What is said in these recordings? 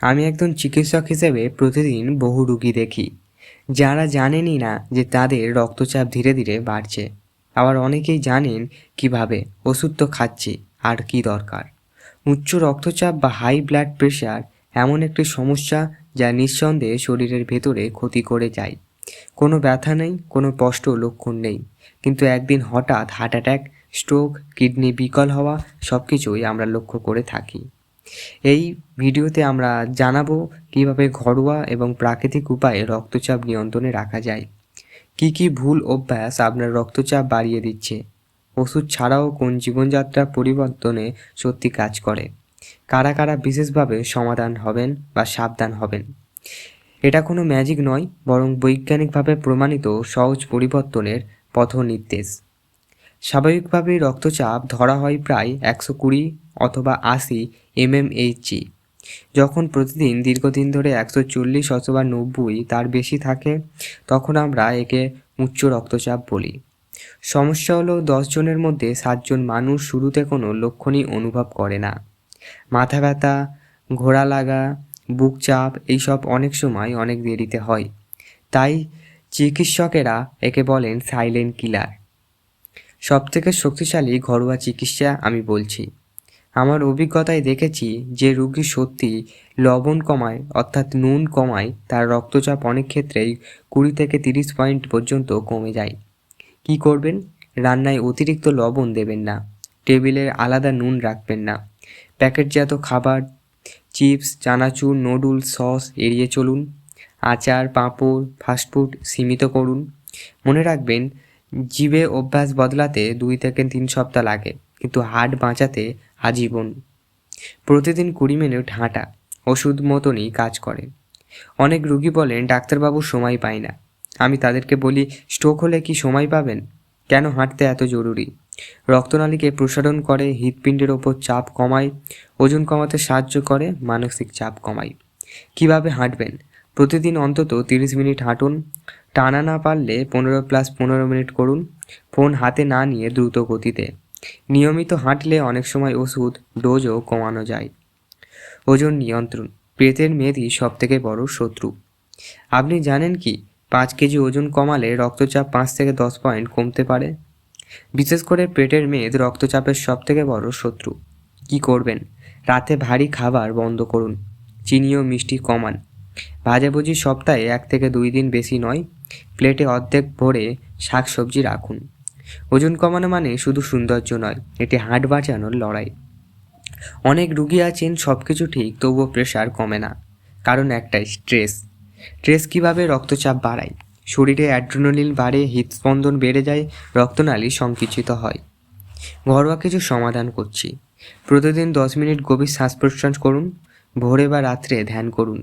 আমি একজন চিকিৎসক হিসেবে প্রতিদিন বহু রুগী দেখি। যারা জানেনই না যে তাদের রক্তচাপ ধীরে ধীরে বাড়ছে। আবার অনেকেই জানেন কীভাবে, ওষুধ তো খাচ্ছি, আর কি দরকার। উচ্চ রক্তচাপ বা হাই ব্লাড প্রেশার এমন একটি সমস্যা যা নিঃসন্দেহে শরীরের ভেতরে ক্ষতি করে যায়। কোনো ব্যথা নেই, কোনো স্পষ্ট লক্ষণ নেই। কিন্তু একদিন হঠাৎ হার্ট অ্যাটাক স্ট্রোক কিডনি বিকল হওয়া সব কিছুই আমরা লক্ষ্য করে থাকি। এই ভিডিওতে আমরা জানাব কীভাবে ঘরোয়া এবং প্রাকৃতিক উপায়ে রক্তচাপ নিয়ন্ত্রণে রাখা যায়। কি কি ভুল অভ্যাস আপনার রক্তচাপ বাড়িয়ে দিচ্ছে? ওষুধ ছাড়াও কোন জীবনযাত্রা পরিবর্তনে সত্যি কাজ করে? কারা কারা বিশেষভাবে সমাধান হবেন বা সাবধান হবেন? এটা কোনো ম্যাজিক নয়, বরং বৈজ্ঞানিকভাবে প্রমাণিত সহজ পরিবর্তনের পথ নির্দেশ স্বাভাবিকভাবেই রক্তচাপ ধরা হয় প্রায় একশো কুড়ি অথবা আশি এমএমএইচজি যখন প্রতিদিন দীর্ঘদিন ধরে একশো চল্লিশ অথবা নব্বই তার বেশি থাকে, তখন আমরা একে উচ্চ রক্তচাপ বলি। সমস্যা হলো জনের মধ্যে সাতজন মানুষ শুরুতে কোনো লক্ষণই অনুভব করে না। মাথা ব্যথা, ঘোড়া লাগা, বুক চাপ এইসব অনেক সময় অনেক দেরিতে হয়। তাই চিকিৎসকেরা একে বলেন সাইলেন্ট কিলার। সবথেকে শক্তিশালী ঘরোয়া চিকিৎসা আমি বলছি। আমার অভিজ্ঞতায় দেখেছি যে রুগী সত্যি লবণ কমায়, অর্থাৎ নুন কমায়, তার রক্তচাপ অনেক ক্ষেত্রেই কুড়ি থেকে তিরিশ পয়েন্ট পর্যন্ত কমে যায়। কি করবেন? রান্নায় অতিরিক্ত লবণ দেবেন না। টেবিলের আলাদা নুন রাখবেন না। প্যাকেটজাত খাবার, চিপস, চানাচুর, নুডলস, সস এড়িয়ে চলুন। আচার, পাঁপড়, ফাস্টফুড সীমিত করুন। মনে রাখবেন জীবে অভ্যাস বদলাতে দুই থেকে তিন সপ্তাহ লাগে, কিন্তু হাট বাঁচাতে আজীবন। প্রতিদিন কুড়ি মিনিট হাঁটা, ওষুধ মতনই কাজ করে। অনেক রুগী বলেন, ডাক্তারবাবু সময় পায় না। আমি তাদেরকে বলি, স্ট্রোক হলে কি সময় পাবেন? কেন হাঁটতে এত জরুরি? রক্তনালীকে প্রসারণ করে, হৃৎপিণ্ডের ওপর চাপ কমায়, ওজন কমাতে সাহায্য করে, মানসিক চাপ কমায়। কীভাবে হাঁটবেন? প্রতিদিন অন্তত তিরিশ মিনিট হাঁটুন টানা না পারলে পনেরো প্লাস পনেরো মিনিট করুন। ফোন হাতে না নিয়ে দ্রুত গতিতে। নিয়মিত হাঁটলে অনেক সময় ওষুধ, ডোজও কমানো যায়। ওজন নিয়ন্ত্রণ। পেটের মেয়েদি সব থেকে বড় শত্রু। আপনি জানেন কি, পাঁচ কেজি ওজন কমালে রক্তচাপ পাঁচ থেকে দশ পয়েন্ট কমতে পারে? বিশেষ করে পেটের মেদ রক্তচাপের সব থেকে বড় শত্রু। কি করবেন? রাতে ভারী খাবার বন্ধ করুন। চিনি ও মিষ্টি কমান। ভাজাভুজি সপ্তাহে এক থেকে দুই দিন বেশি নয়। প্লেটে অর্ধেক ভরে শাক সবজি রাখুন। ওজন কমানো মানে শুধু সৌন্দর্য নয় এটি হাট বাঁচানোর লড়াই। অনেক রুগী আছেন সব কিছু ঠিক, তবুও প্রেশার কমে না। কারণ একটাই স্ট্রেস স্ট্রেস কীভাবে রক্তচাপ বাড়ায়? শরীরে অ্যাড্রিনালিন বাড়ে, হৃদস্পন্দন বেড়ে যায়, রক্তনালী সংকুচিত হয়। ঘরোয়া কিছু সমাধান করছি। প্রতিদিন দশ মিনিট গভীর শ্বাস প্রশ্বাস করুন, ভোরে বা রাত্রে ধ্যান করুন।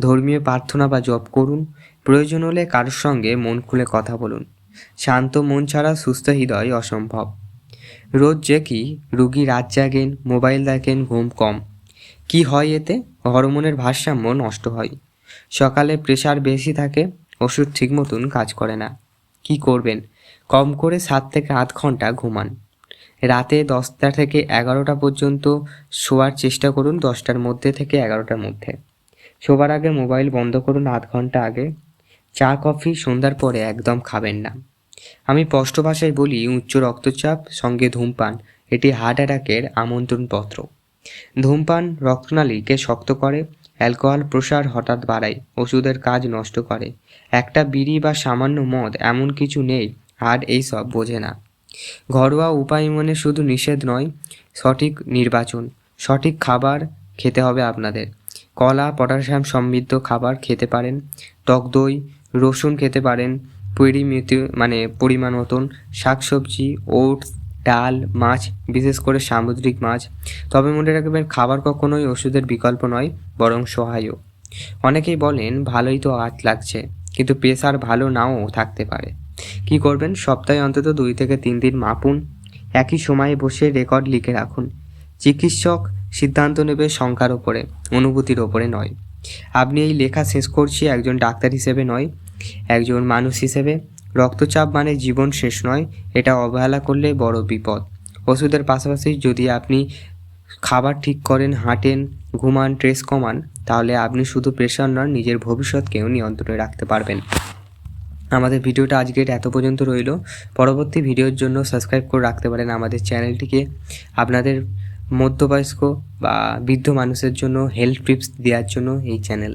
ধর্মীয় প্রার্থনা বা জপ করুন। প্রয়োজন হলে কারোর সঙ্গে মন খুলে কথা বলুন। শান্ত মন ছাড়া সুস্থ হৃদয় অসম্ভব। রোজ যে কি, রুগী রাত জাগেন, মোবাইল দেখেন, ঘুম কম। কি হয় এতে? হরমোনের ভারসাম্য নষ্ট হয়। সকালে প্রেশার বেশি থাকে, ওষুধ ঠিক মতন কাজ করে না। কি করবেন? কম করে সাত থেকে আধ ঘণ্টা ঘুমান। রাতে দশটা থেকে এগারোটা পর্যন্ত শোয়ার চেষ্টা করুন, দশটার মধ্যে থেকে এগারোটার মধ্যে। শোবার আগে মোবাইল বন্ধ করুন আধ ঘণ্টা আগে। চা, কফি সন্ধ্যার পরে একদম খাবেন না। আমি স্পষ্ট ভাষায় বলি, উচ্চ রক্তচাপ, সঙ্গে ধূমপান, এটি হার্ট অ্যাটাকের আমন্ত্রণপত্র। ধূমপান রক্তনালীকে শক্ত করে, অ্যালকোহল প্রসার হঠাৎ বাড়ায়, ওষুধের কাজ নষ্ট করে। একটা বিড়ি বা সামান্য মদ এমন কিছু নেই, হার্ট এইসব বোঝে না। ঘরোয়া উপায় মানে শুধু নিষেধ নয়, সঠিক নির্বাচন, সঠিক খাবার খেতে হবে আপনাদের। কলা, পটাশিয়াম সমৃদ্ধ খাবার খেতে পারেন, টক দই, রসুন খেতে পারেন পরিমিত মানে পরিমাণ মতন, শাকসবজি, ওটস, ডাল, মাছ, বিশেষ করে সামুদ্রিক মাছ। তবে মনে রাখবেন, খাবার কখনোই ওষুধের বিকল্প নয়, বরং সহায়ক। অনেকেই বলেন, ভালোই তো আট লাগছে, কিন্তু প্রেশার ভালো নাও থাকতে পারে। কি করবেন? সপ্তাহে অন্তত দুই থেকে তিন দিন মাপুন। একই সময়ে বসে রেকর্ড লিখে রাখুন। চিকিৎসক সিদ্ধান্ত নেবে সংখ্যার ওপরে অনুভূতির ওপরে নয়। আপনি এই লেখা শেষ করছি, একজন ডাক্তার হিসেবে নয়, একজন মানুষ হিসেবে। রক্তচাপ মানে জীবন শেষ নয়, এটা অবহেলা করলে বড় বিপদ। ওষুধের পাশাপাশি যদি আপনি খাবার ঠিক করেন, হাঁটেন, ঘুমান ট্রেস কমান, তাহলে আপনি শুধু প্রেশার নন, নিজের ভবিষ্যৎকেও নিয়ন্ত্রণে রাখতে পারবেন। আমাদের ভিডিওটা আজকের এত পর্যন্ত রইল। পরবর্তী ভিডিওর জন্য সাবস্ক্রাইব করে রাখতে পারেন আমাদের চ্যানেলটিকে আপনাদের মধ্যবয়স্ক বা বৃদ্ধ মানুষের জন্য হেলথ টিপস দেওয়ার জন্য এই চ্যানেল